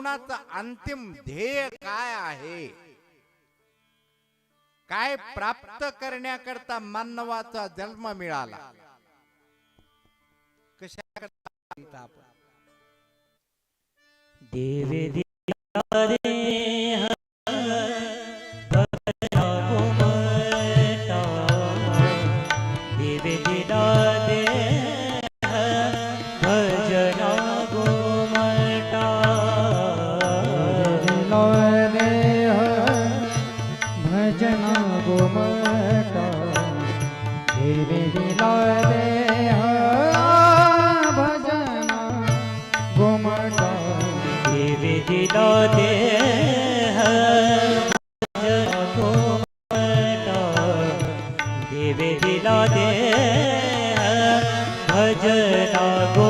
जीवनाचं अंतिम ध्येय काय आहे काय प्राप्त करण्याकरता मानवाचा जन्म मिळाला कशाकरता करता देवे देवे दिला गावे भजन गोमटा देवी लावे भजन गोमटा देवी दिलो दे भजन गोमटा देवी दिलो दे भजन गो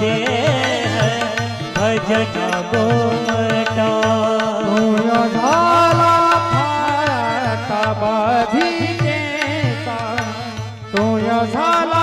दे भजन गोमटा तू झाला